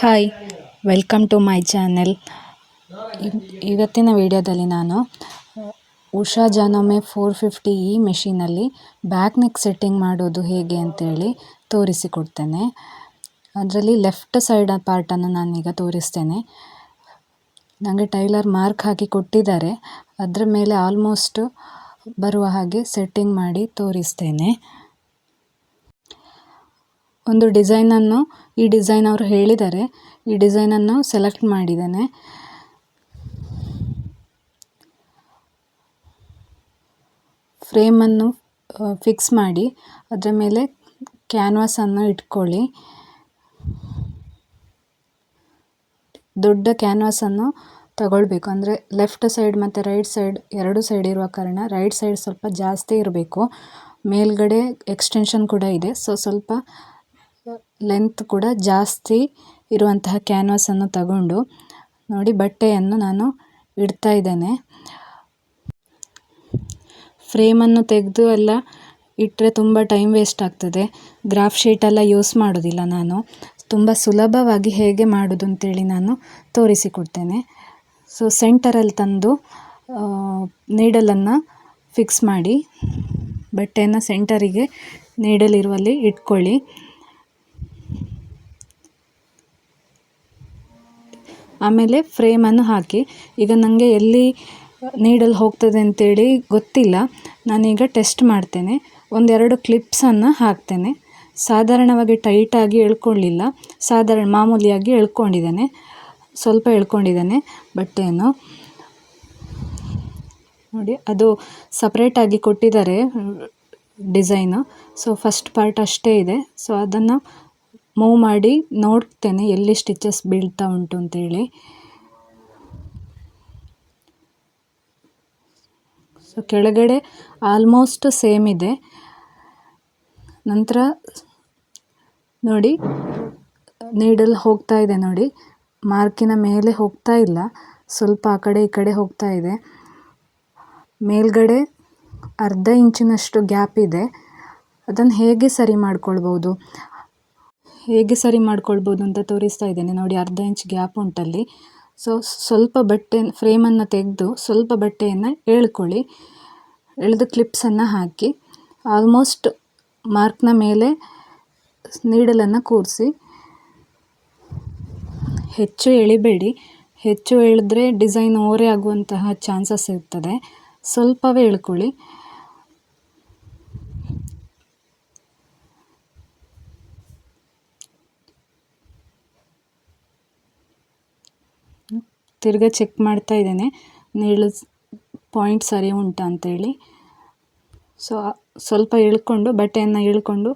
Hi welcome to my channel ಇವತ್ತಿನ ವಿಡಿಯೋದಲ್ಲಿ ನಾನು, ಉಷಾ ಜಾನೊಮೆ ಫೋರ್ ಫಿಫ್ಟಿ ಈ ಮೆಷಿನಲ್ಲಿ ಬ್ಯಾಕ್ ನೆಕ್ ಸೆಟ್ಟಿಂಗ್ ಮಾಡೋದು ಹೇಗೆ ಅಂತೇಳಿ ತೋರಿಸಿಕೊಡ್ತೇನೆ. ಅದರಲ್ಲಿ ಲೆಫ್ಟ್ ಸೈಡ್ ಪಾರ್ಟನ್ನು ನಾನೀಗ ತೋರಿಸ್ತೇನೆ. ನನಗೆ ಟೈಲರ್ ಮಾರ್ಕ್ ಹಾಕಿ ಕೊಟ್ಟಿದ್ದಾರೆ. ಅದರ ಮೇಲೆ ಆಲ್ಮೋಸ್ಟ್ ಬರುವ ಹಾಗೆ ಸೆಟ್ಟಿಂಗ್ ಮಾಡಿ ತೋರಿಸ್ತೇನೆ. ಒಂದು ಡಿಸೈನನ್ನು ಈ ಡಿಸೈನ್ ಅವರು ಹೇಳಿದ್ದಾರೆ. ಈ ಡಿಸೈನನ್ನು ಸೆಲೆಕ್ಟ್ ಮಾಡಿದ್ದೇನೆ. ಫ್ರೇಮನ್ನು ಫಿಕ್ಸ್ ಮಾಡಿ, ಅದರ ಮೇಲೆ ಕ್ಯಾನ್ವಾಸನ್ನು ಇಟ್ಕೊಳ್ಳಿ. ದೊಡ್ಡ ಕ್ಯಾನ್ವಾಸನ್ನು ತಗೊಳ್ಬೇಕು. ಅಂದರೆ ಲೆಫ್ಟ್ ಸೈಡ್ ಮತ್ತು ರೈಟ್ ಸೈಡ್ ಎರಡು ಸೈಡ್ ಇರುವ ಕಾರಣ ರೈಟ್ ಸೈಡ್ ಸ್ವಲ್ಪ ಜಾಸ್ತಿ ಇರಬೇಕು. ಮೇಲ್ಗಡೆ ಎಕ್ಸ್ಟೆನ್ಷನ್ ಕೂಡ ಇದೆ. ಸೊ, ಸ್ವಲ್ಪ ಲೆಂತ್ ಕೂಡ ಜಾಸ್ತಿ ಇರುವಂತಹ ಕ್ಯಾನ್ವಾಸನ್ನು ತಗೊಂಡು ನೋಡಿ ಬಟ್ಟೆಯನ್ನು ನಾನು ಇಡ್ತಾ ಇದ್ದೇನೆ. ಫ್ರೇಮನ್ನು ತೆಗೆದು ಎಲ್ಲ ಇಟ್ಟರೆ ತುಂಬ ಟೈಮ್ ವೇಸ್ಟ್ ಆಗ್ತದೆ. ಗ್ರಾಫ್ ಶೀಟೆಲ್ಲ ಯೂಸ್ ಮಾಡೋದಿಲ್ಲ ನಾನು. ತುಂಬ ಸುಲಭವಾಗಿ ಹೇಗೆ ಮಾಡೋದು ಅಂತೇಳಿ ನಾನು ತೋರಿಸಿಕೊಡ್ತೇನೆ. ಸೊ ಸೆಂಟರಲ್ಲಿ ತಂದು ನೀಡಲನ್ನು ಫಿಕ್ಸ್ ಮಾಡಿ, ಬಟ್ಟೆಯನ್ನು ಸೆಂಟರಿಗೆ ನೀಡಲಿರುವಲ್ಲಿ ಇಟ್ಕೊಳ್ಳಿ. ಆಮೇಲೆ ಫ್ರೇಮನ್ನು ಹಾಕಿ. ಈಗ ನನಗೆ ಎಲ್ಲಿ ನೀಡಲ್ ಹೋಗ್ತದೆ ಅಂತೇಳಿ ಗೊತ್ತಿಲ್ಲ. ನಾನೀಗ ಟೆಸ್ಟ್ ಮಾಡ್ತೇನೆ. ಒಂದೆರಡು ಕ್ಲಿಪ್ಸನ್ನು ಹಾಕ್ತೇನೆ. ಸಾಧಾರಣವಾಗಿ ಟೈಟಾಗಿ ಎಳ್ಕೊಳ್ಳಿಲ್ಲ ಸಾಧಾರಣ ಮಾಮೂಲಿಯಾಗಿ ಎಳ್ಕೊಂಡಿದ್ದೇನೆ ಸ್ವಲ್ಪ ಎಳ್ಕೊಂಡಿದ್ದೇನೆ ಬಟ್ಟೆಯನ್ನು ನೋಡಿ, ಅದು ಸಪ್ರೇಟಾಗಿ ಕೊಟ್ಟಿದ್ದಾರೆ, ಡಿಸೈನು. ಸೊ ಫಸ್ಟ್ ಪಾರ್ಟ್ ಅಷ್ಟೇ ಇದೆ. ಸೊ ಅದನ್ನು ಮೂವ್ ಮಾಡಿ ನೋಡ್ತೇನೆ ಎಲ್ಲಿ ಸ್ಟಿಚಸ್ ಬೀಳ್ತಾ ಉಂಟು ಅಂತೇಳಿ ಸೊ ಕೆಳಗಡೆ ಆಲ್ಮೋಸ್ಟ್ ಸೇಮ್ ಇದೆ. ನಂತರ ನೋಡಿ ನೀಡಲ್ ಹೋಗ್ತಾ ಇದೆ ನೋಡಿ. ಮಾರ್ಕಿನ ಮೇಲೆ ಹೋಗ್ತಾ ಇಲ್ಲ. ಸ್ವಲ್ಪ ಆ ಕಡೆ ಈ ಕಡೆ ಹೋಗ್ತಾ ಇದೆ. ಮೇಲ್ಗಡೆ ಅರ್ಧ ಇಂಚಿನಷ್ಟು ಗ್ಯಾಪ್ ಇದೆ. ಅದನ್ನು ಹೇಗೆ ಸರಿ ಮಾಡ್ಕೊಳ್ಬೋದು ಹೇಗೆ ಸರಿ ಮಾಡ್ಕೊಳ್ಬೋದು ಅಂತ ತೋರಿಸ್ತಾ ಇದ್ದೇನೆ. ನೋಡಿ, ಅರ್ಧ ಇಂಚ್ ಗ್ಯಾಪ್ ಉಂಟಲ್ಲಿ. ಸೊ ಸ್ವಲ್ಪ ಬಟ್ಟೆ ಫ್ರೇಮನ್ನು ತೆಗೆದು ಸ್ವಲ್ಪ ಬಟ್ಟೆಯನ್ನು ಎಳ್ಕೊಳ್ಳಿ. ಎಳೆದು ಕ್ಲಿಪ್ಸನ್ನು ಹಾಕಿ. ಆಲ್ಮೋಸ್ಟ್ ಮಾರ್ಕ್ನ ಮೇಲೆ ನೀಡಲನ್ನು ಕೂರಿಸಿ. ಹೆಚ್ಚು ಎಳಿಬೇಡಿ. ಹೆಚ್ಚು ಎಳೆದ್ರೆ ಡಿಸೈನ್ ಓರೆ ಆಗುವಂತಹ ಚಾನ್ಸಸ್ ಇರ್ತದೆ. ಸ್ವಲ್ಪವೇ ಎಳ್ಕೊಳ್ಳಿ. ತಿರ್ಗಾ ಚೆಕ್ ಮಾಡ್ತಾ ಇದ್ದೇನೆ. ನೇಳು ಪಾಯಿಂಟ್ ಸರಿ ಉಂಟಾ ಅಂತೇಳಿ. ಸೊ ಸ್ವಲ್ಪ ಇಳ್ಕೊಂಡು, ಬಟ್ಟೆಯನ್ನು ಇಳ್ಕೊಂಡು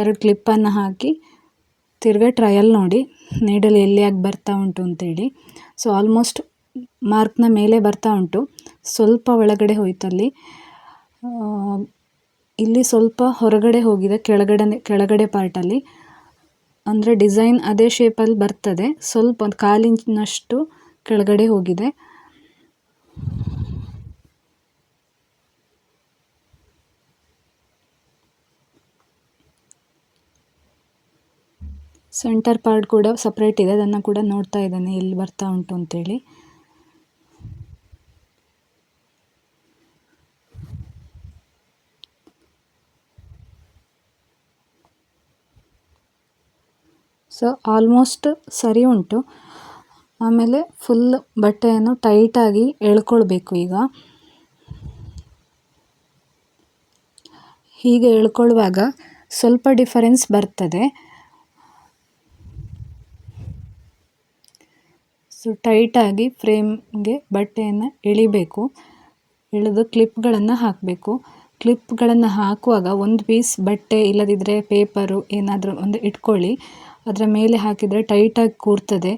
ಎರಡು ಕ್ಲಿಪ್ಪನ್ನು ಹಾಕಿ ತಿರ್ಗಾ ಟ್ರಯಲ್ ನೋಡಿ ನೀಡಲ್ ಎಲ್ಲಿಯಾಗಿ ಬರ್ತಾ ಉಂಟು ಅಂತೇಳಿ. ಸೊ ಆಲ್ಮೋಸ್ಟ್ ಮಾರ್ಕ್ನ ಮೇಲೆ ಬರ್ತಾ ಉಂಟು. ಸ್ವಲ್ಪ ಒಳಗಡೆ ಹೋಯ್ತಲ್ಲಿ ಇಲ್ಲಿ ಸ್ವಲ್ಪ ಹೊರಗಡೆ ಹೋಗಿದೆ ಕೆಳಗಡೆ ಕೆಳಗಡೆ ಪಾರ್ಟಲ್ಲಿ ಅಂದರೆ ಡಿಸೈನ್ ಅದೇ ಶೇಪಲ್ಲಿ ಬರ್ತದೆ. ಸ್ವಲ್ಪ ಒಂದು ಕಾಲು ಇಂಚಿನಷ್ಟು ಕೆಳಗಡೆ ಹೋಗಿದೆ. ಸೆಂಟರ್ ಪಾರ್ಟ್ ಕೂಡ ಸಪ್ರೇಟ್ ಇದೆ. ಅದನ್ನು ಕೂಡ ನೋಡ್ತಾ ಇದ್ದಾನೆ. ಎಲ್ಲಿ ಬರ್ತಾ ಉಂಟು ಅಂತೇಳಿ. ಸೊ ಆಲ್ಮೋಸ್ಟ್ ಸರಿ ಉಂಟು. ಆಮೇಲೆ ಫುಲ್ ಬಟ್ಟೆಯನ್ನು ಟೈಟಾಗಿ ಎಳ್ಕೊಳ್ಬೇಕು ಈಗ. ಹೀಗೆ ಎಳ್ಕೊಳ್ಳುವಾಗ ಸ್ವಲ್ಪ ಡಿಫರೆನ್ಸ್ ಬರ್ತದೆ. ಸೊ ಟೈಟಾಗಿ ಫ್ರೇಮ್ಗೆ ಬಟ್ಟೆಯನ್ನು ಎಳಿಬೇಕು. ಎಳೆದು ಕ್ಲಿಪ್ಗಳನ್ನು ಹಾಕಬೇಕು. ಕ್ಲಿಪ್ಗಳನ್ನು ಹಾಕುವಾಗ ಒಂದು ಪೀಸ್ ಬಟ್ಟೆ ಇಲ್ಲದಿದ್ದರೆ ಪೇಪರು ಏನಾದರೂ ಒಂದು ಇಟ್ಕೊಳ್ಳಿ. ಅದರ ಮೇಲೆ ಹಾಕಿದರೆ ಟೈಟಾಗಿ ಕೂರ್ತದೆ.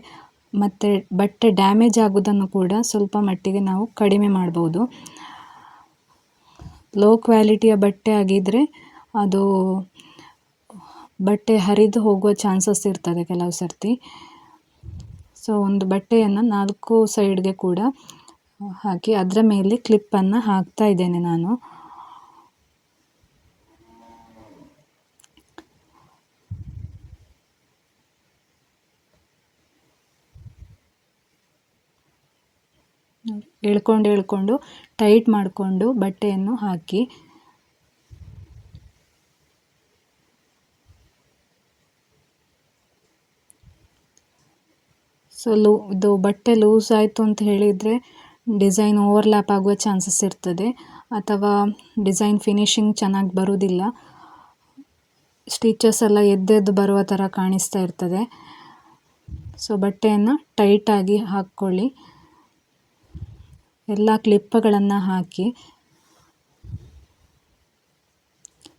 ಮತ್ತು ಬಟ್ಟೆ ಡ್ಯಾಮೇಜ್ ಆಗೋದನ್ನು ಕೂಡ ಸ್ವಲ್ಪ ಮಟ್ಟಿಗೆ ನಾವು ಕಡಿಮೆ ಮಾಡ್ಬೋದು. ಲೋ ಕ್ವಾಲಿಟಿಯ ಬಟ್ಟೆ ಆಗಿದ್ದರೆ ಅದು ಬಟ್ಟೆ ಹರಿದು ಹೋಗುವ ಚಾನ್ಸಸ್ ಇರ್ತದೆ ಕೆಲವು ಸರ್ತಿ. ಸೊ ಒಂದು ಬಟ್ಟೆಯನ್ನು ನಾಲ್ಕು ಸೈಡ್ಗೆ ಕೂಡ ಹಾಕಿ, ಅದರ ಮೇಲೆ ಕ್ಲಿಪ್ಪನ್ನು ಹಾಕ್ತಾ ಇದ್ದೇನೆ ನಾನು. ಎಳ್ಕೊಂಡು ಎಳ್ಕೊಂಡು ಟೈಟ್ ಮಾಡಿಕೊಂಡು ಬಟ್ಟೆಯನ್ನು ಹಾಕಿ. ಸೊ ಲೂ, ಇದು ಬಟ್ಟೆ ಲೂಸ್ ಆಯಿತು ಅಂತ ಹೇಳಿದರೆ ಡಿಸೈನ್ ಓವರ್ಲ್ಯಾಪ್ ಆಗುವ ಚಾನ್ಸಸ್ ಇರ್ತದೆ. ಅಥವಾ ಡಿಸೈನ್ ಫಿನಿಶಿಂಗ್ ಚೆನ್ನಾಗಿ ಬರೋದಿಲ್ಲ. ಸ್ಟಿಚಸ್ ಎಲ್ಲ ಎದ್ದೆದ್ದು ಬರುವ ಥರ ಕಾಣಿಸ್ತಾ ಇರ್ತದೆ. ಸೊ ಬಟ್ಟೆಯನ್ನು ಟೈಟಾಗಿ ಹಾಕ್ಕೊಳ್ಳಿ. ಎಲ್ಲ ಕ್ಲಿಪ್ಪುಗಳನ್ನು ಹಾಕಿ,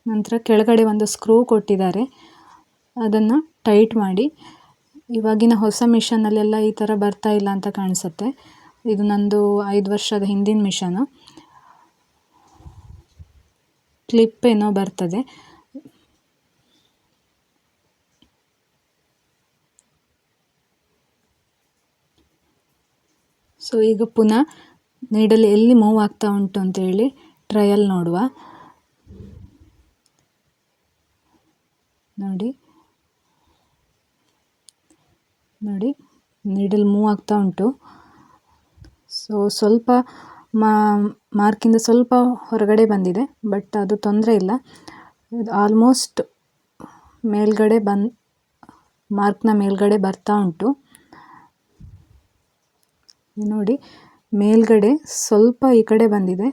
ನಂತರ ಕೆಳಗಡೆ ಒಂದು ಸ್ಕ್ರೂ ಕೊಟ್ಟಿದ್ದಾರೆ. ಅದನ್ನು ಟೈಟ್ ಮಾಡಿ, ಇವಾಗಿನ ಹೊಸ ಮಿಷನಲ್ಲೆಲ್ಲ ಈ ಥರ ಬರ್ತಾ ಇಲ್ಲ ಅಂತ ಕಾಣಿಸುತ್ತೆ. ಇದು ನಂದು ಐದು ವರ್ಷದ ಹಿಂದಿನ ಮಿಷನು. ಕ್ಲಿಪ್ ಏನೋ ಬರ್ತದೆ. ಸೊ ಈಗ ಪುನಃ ನೀಡಲ್ ಎಲ್ಲಿ ಮೂವ್ ಆಗ್ತಾ ಉಂಟು ಅಂತೇಳಿ ಟ್ರಯಲ್ ನೋಡುವ. ನೋಡಿ. ನೋಡಿ ನೀಡಲ್ ಮೂವ್ ಆಗ್ತಾ ಉಂಟು. ಸೊ ಸ್ವಲ್ಪ ಮಾರ್ಕಿಂದ ಸ್ವಲ್ಪ ಹೊರಗಡೆ ಬಂದಿದೆ ಬಟ್ ಅದು ತೊಂದರೆ ಇಲ್ಲ. ಆಲ್ಮೋಸ್ಟ್ ಮೇಲ್ಗಡೆ ಬಂದು ಮಾರ್ಕ್ನ ಮೇಲ್ಗಡೆ ಬರ್ತಾ ಉಂಟು. ನೋಡಿ ಮೇಲ್ಗಡೆ ಸ್ವಲ್ಪ ಈ ಕಡೆ ಬಂದಿದೆ.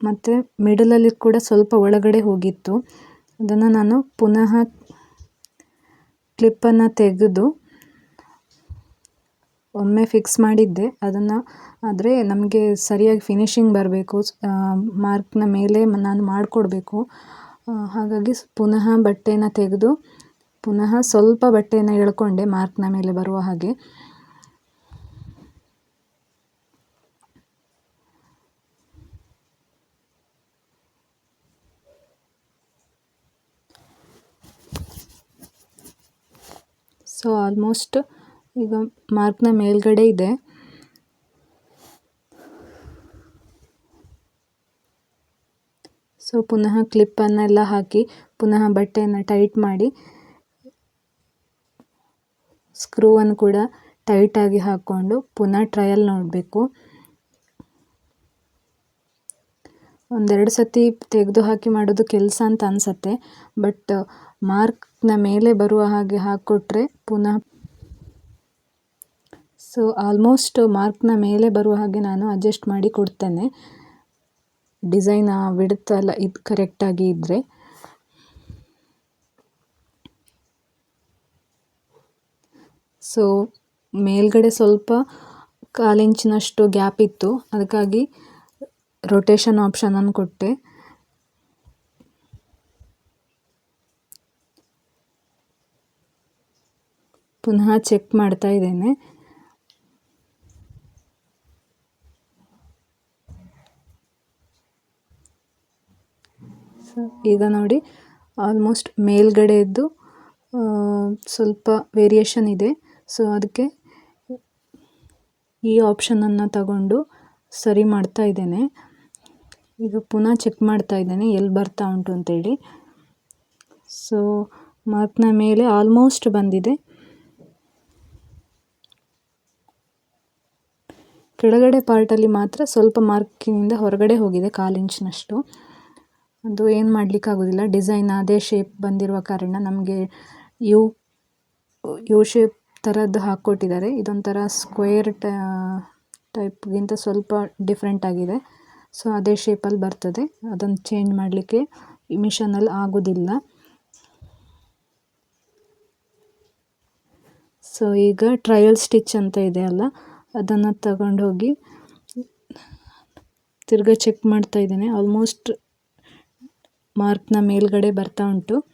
ಮತ್ತು ಮಿಡಲಲ್ಲಿ ಕೂಡ ಸ್ವಲ್ಪ ಒಳಗಡೆ ಹೋಗಿತ್ತು. ಅದನ್ನು ನಾನು ಪುನಃ ಕ್ಲಿಪ್ಪನ್ನು ತೆಗೆದು ಒಮ್ಮೆ ಫಿಕ್ಸ್ ಮಾಡಿದ್ದೆ. ಅದನ್ನು ಆದರೆ ನಮಗೆ ಸರಿಯಾಗಿ ಫಿನಿಶಿಂಗ್ ಬರಬೇಕು. ಮಾರ್ಕ್ನ ಮೇಲೆ ನಾನು ಮಾಡಿಕೊಡ್ಬೇಕು. ಹಾಗಾಗಿ ಪುನಃ ಬಟ್ಟೆನ ತೆಗೆದು, ಪುನಃ ಸ್ವಲ್ಪ ಬಟ್ಟೆಯನ್ನು ಎಳ್ಕೊಂಡೆ ಮಾರ್ಕ್ನ ಮೇಲೆ ಬರುವ ಹಾಗೆ. ಸೊ ಆಲ್ಮೋಸ್ಟ್ ಈಗ ಮಾರ್ಕ್ನ ಮೇಲ್ಗಡೆ ಇದೆ. ಸೊ ಪುನಃ ಕ್ಲಿಪ್ಪನ್ನೆಲ್ಲ ಹಾಕಿ, ಪುನಃ ಬಟ್ಟೆಯನ್ನು ಟೈಟ್ ಮಾಡಿ ಸ್ಕ್ರೂವನ್ನು ಕೂಡ ಟೈಟಾಗಿ ಹಾಕ್ಕೊಂಡು ಪುನಃ ಟ್ರಯಲ್ ನೋಡಬೇಕು. ಒಂದೆರಡು ಸತಿ ತೆಗೆದು ಹಾಕಿ ಮಾಡೋದು ಕೆಲಸ ಅಂತ ಅನಿಸತ್ತೆ ಬಟ್ ಮಾರ್ಕ್ನ ಮೇಲೆ ಬರುವ ಹಾಗೆ ಹಾಕ್ಕೊಟ್ರೆ ಪುನಃ ಸೊ ಆಲ್ಮೋಸ್ಟ್ ಮಾರ್ಕ್ನ ಮೇಲೆ ಬರುವ ಹಾಗೆ ನಾನು ಅಡ್ಜಸ್ಟ್ ಮಾಡಿ ಕೊಡ್ತೇನೆ. ಡಿಸೈನ್ ಬಿಡುತ್ತಲ್ಲ ಇದು ಕರೆಕ್ಟಾಗಿ ಇದ್ದರೆ ಸೊ ಮೇಲ್ಗಡೆ ಸ್ವಲ್ಪ ಕಾಲಿಂಚಿನಷ್ಟು ಗ್ಯಾಪ್ ಇತ್ತು. ಅದಕ್ಕಾಗಿ ರೊಟೇಷನ್ ಆಪ್ಷನನ್ನು ಕೊಟ್ಟೆ. ಪುನಃ ಚೆಕ್ ಮಾಡ್ತಾ ಇದ್ದೇನೆ. ಈಗ ನೋಡಿ ಆಲ್ಮೋಸ್ಟ್ ಮೇಲ್ಗಡೆಯದ್ದು ಸ್ವಲ್ಪ ವೇರಿಯೇಷನ್ ಇದೆ. ಸೊ ಅದಕ್ಕೆ ಈ ಆಪ್ಷನನ್ನು ತಗೊಂಡು ಸರಿ ಮಾಡ್ತಾ ಇದ್ದೇನೆ. ಈಗ ಪುನಃ ಚೆಕ್ ಮಾಡ್ತಾ ಇದ್ದೇನೆ ಎಲ್ಲಿ ಬರ್ತಾ ಉಂಟು ಅಂತೇಳಿ. ಸೊ ಮಾರ್ಕ್ನ ಮೇಲೆ ಆಲ್ಮೋಸ್ಟ್ ಬಂದಿದೆ. ಕೆಳಗಡೆ ಪಾರ್ಟಲ್ಲಿ ಮಾತ್ರ ಸ್ವಲ್ಪ ಮಾರ್ಕಿನಿಂದ ಹೊರಗಡೆ ಹೋಗಿದೆ, ಕಾಲು ಇಂಚಿನಷ್ಟು ಅದು ಏನು ಮಾಡಲಿಕ್ಕಾಗೋದಿಲ್ಲ ಡಿಸೈನ್ ಅದೇ ಶೇಪ್ ಬಂದಿರುವ ಕಾರಣ ನಮಗೆ ಯು ಯು ಶೇಪ್ ಥರದ್ದು ಹಾಕ್ಕೊಟ್ಟಿದ್ದಾರೆ. ಇದೊಂಥರ ಸ್ಕ್ವೇರ್ ಟೈಪ್ಗಿಂತ ಸ್ವಲ್ಪ ಡಿಫ್ರೆಂಟ್ ಆಗಿದೆ. ಸೊ ಅದೇ ಶೇಪಲ್ಲಿ ಬರ್ತದೆ. ಅದನ್ನು ಚೇಂಜ್ ಮಾಡಲಿಕ್ಕೆ ಮಿಷನಲ್ಲಿ ಆಗೋದಿಲ್ಲ. ಸೊ ಈಗ ಟ್ರಯಲ್ ಸ್ಟಿಚ್ ಅಂತ ಇದೆ ಅಲ್ಲ, ಅದನ್ನು ತಗೊಂಡೋಗಿ ತಿರ್ಗಾ ಚೆಕ್ ಮಾಡ್ತಾ ಇದ್ದೇನೆ. ಆಲ್ಮೋಸ್ಟ್ ಮಾರ್ಕ್ನ ಮೇಲ್ಗಡೆ ಬರ್ತಾ ಉಂಟು.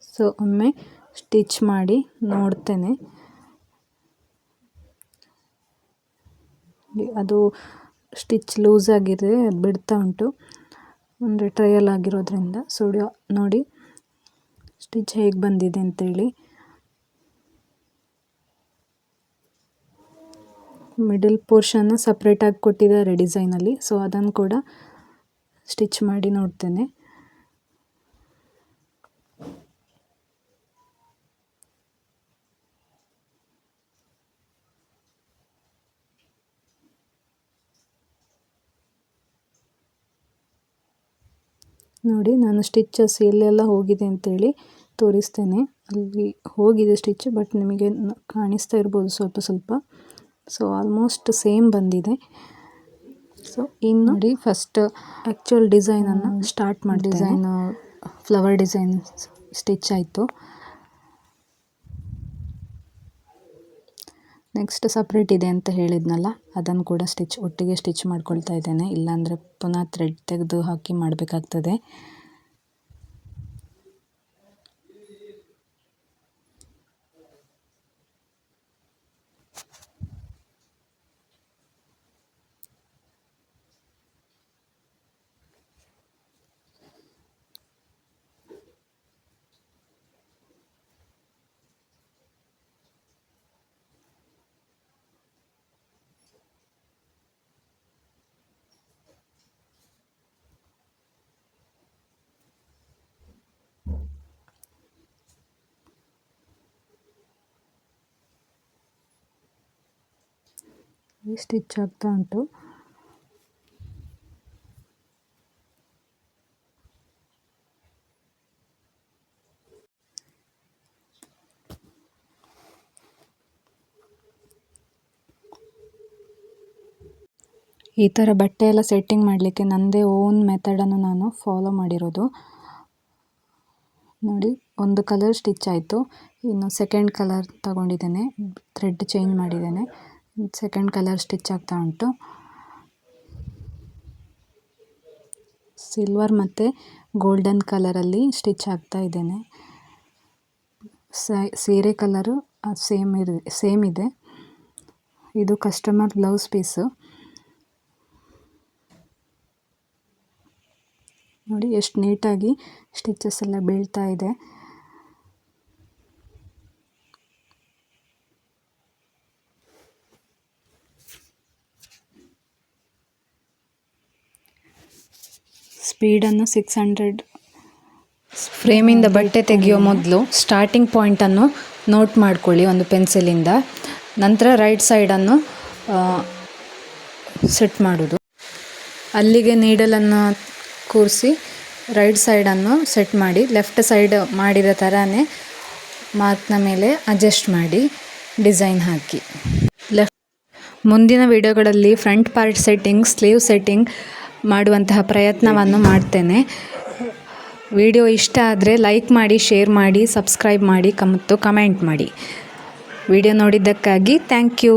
ಸೊ, ಒಮ್ಮೆ ಸ್ಟಿಚ್ ಮಾಡಿ ನೋಡ್ತೇನೆ. ಅದು ಸ್ಟಿಚ್ ಲೂಸ್ ಆಗಿದೆ, ಅದು ಬಿಡ್ತಾ ಉಂಟು. ಅಂದರೆ ಟ್ರಯಲ್ ಆಗಿರೋದ್ರಿಂದ. ಸುಡಿಯೋ ನೋಡಿ, ಸ್ಟಿಚ್ ಹೇಗೆ ಬಂದಿದೆ ಅಂತೇಳಿ. ಮಿಡಲ್ ಪೋರ್ಷನ್ನ ಸಪ್ರೇಟಾಗಿ ಕೊಟ್ಟಿದ್ದಾರೆ ಡಿಸೈನಲ್ಲಿ ಸೊ ಅದನ್ನು ಕೂಡ ಸ್ಟಿಚ್ ಮಾಡಿ ನೋಡ್ತೇನೆ. ನೋಡಿ, ನಾನು ಸ್ಟಿಚಸ್ ಎಲ್ಲೆಲ್ಲ ಹೋಗಿದೆ ಅಂತೇಳಿ ತೋರಿಸ್ತೇನೆ. ಅಲ್ಲಿ ಹೋಗಿದೆ ಸ್ಟಿಚ್ ಬಟ್ ನಿಮಗೆ ಕಾಣಿಸ್ತಾ ಇರ್ಬೋದು ಸ್ವಲ್ಪ ಸ್ವಲ್ಪ. ಸೊ ಆಲ್ಮೋಸ್ಟ್ ಸೇಮ್ ಬಂದಿದೆ. ಸೊ ಇನ್ನು ನೋಡಿ ಫಸ್ಟ್ ಆ್ಯಕ್ಚುಯಲ್ ಡಿಸೈನನ್ನು ಸ್ಟಾರ್ಟ್ ಮಾಡಿ ಡಿಸೈನ್ ಫ್ಲವರ್ ಡಿಸೈನ್ ಸ್ಟಿಚ್ ಆಯಿತು. ನೆಕ್ಸ್ಟ್ ಸಪ್ರೇಟ್ ಇದೆ ಅಂತ ಹೇಳಿದ್ನಲ್ಲ ಅದನ್ನು ಕೂಡ ಸ್ಟಿಚ್ ಒಟ್ಟಿಗೆ ಸ್ಟಿಚ್ ಮಾಡ್ಕೊಳ್ತಾ ಇದ್ದೇನೆ. ಇಲ್ಲಾಂದರೆ ಪುನಃ ಥ್ರೆಡ್ ತೆಗೆದು ಹಾಕಿ ಮಾಡಬೇಕಾಗ್ತದೆ. ಸ್ಟಿಚ್ ಆಗ್ತಾ ಉಂಟು. ಈ ಥರ ಬಟ್ಟೆ ಎಲ್ಲ ಸೆಟ್ಟಿಂಗ್ ಮಾಡಲಿಕ್ಕೆ ನನ್ನದೇ ಓನ್ ಮೆಥಡನ್ನು ನಾನು ಫಾಲೋ ಮಾಡಿರೋದು. ನೋಡಿ, ಒಂದು ಕಲರ್ ಸ್ಟಿಚ್ ಆಯಿತು. ಇನ್ನು ಸೆಕೆಂಡ್ ಕಲರ್ ತಗೊಂಡಿದ್ದೇನೆ. ಥ್ರೆಡ್ ಚೇಂಜ್ ಮಾಡಿದ್ದೇನೆ. ಸೆಕೆಂಡ್ ಕಲರ್ ಸ್ಟಿಚ್ ಆಗ್ತಾ ಉಂಟು. ಸಿಲ್ವರ್ ಮತ್ತು ಗೋಲ್ಡನ್ ಕಲರಲ್ಲಿ ಸ್ಟಿಚ್ ಆಗ್ತಾ ಇದ್ದೇನೆ. ಸೀರೆ ಕಲರು ಸೇಮ್ ಇರ್, ಸೇಮ್ ಇದೆ. ಇದು ಕಸ್ಟಮರ್ ಬ್ಲೌಸ್ ಪೀಸು. ನೋಡಿ, ಎಷ್ಟು ನೀಟಾಗಿ ಸ್ಟಿಚಸ್ ಎಲ್ಲ ಬೀಳ್ತಾ ಇದೆ. ಸ್ಪೀಡನ್ನು ಸಿಕ್ಸ್ ಹಂಡ್ರೆಡ್ ಫ್ರೇಮಿಂದ ಬಟ್ಟೆ ತೆಗೆಯೋ ಮೊದಲು ಸ್ಟಾರ್ಟಿಂಗ್ ಪಾಯಿಂಟನ್ನು ನೋಟ್ ಮಾಡ್ಕೊಳ್ಳಿ ಒಂದು ಪೆನ್ಸಿಲಿಂದ. ನಂತರ ರೈಟ್ ಸೈಡನ್ನು ಸೆಟ್ ಮಾಡೋದು. ಅಲ್ಲಿಗೆ ನೀಡಲನ್ನು ಕೂರಿಸಿ ರೈಟ್ ಸೈಡನ್ನು ಸೆಟ್ ಮಾಡಿ ಲೆಫ್ಟ್ ಸೈಡ್ ಮಾಡಿರೋ ಥರನೇ ಮಾರ್ಕ್ನ ಮೇಲೆ ಅಡ್ಜಸ್ಟ್ ಮಾಡಿ ಡಿಸೈನ್ ಹಾಕಿ. ಲೆಫ್ಟ್ ಮುಂದಿನ ವಿಡಿಯೋಗಳಲ್ಲಿ front part setting sleeve setting ಮಾಡುವಂತಹ ಪ್ರಯತ್ನವನ್ನು ಮಾಡ್ತೇನೆ. ವಿಡಿಯೋ ಇಷ್ಟ ಆದರೆ ಲೈಕ್ ಮಾಡಿ, ಶೇರ್ ಮಾಡಿ, ಸಬ್ಸ್ಕ್ರೈಬ್ ಮಾಡಿ ಮತ್ತು ಕಮೆಂಟ್ ಮಾಡಿ. ವಿಡಿಯೋ ನೋಡಿದ್ದಕ್ಕಾಗಿ ಥ್ಯಾಂಕ್ ಯು.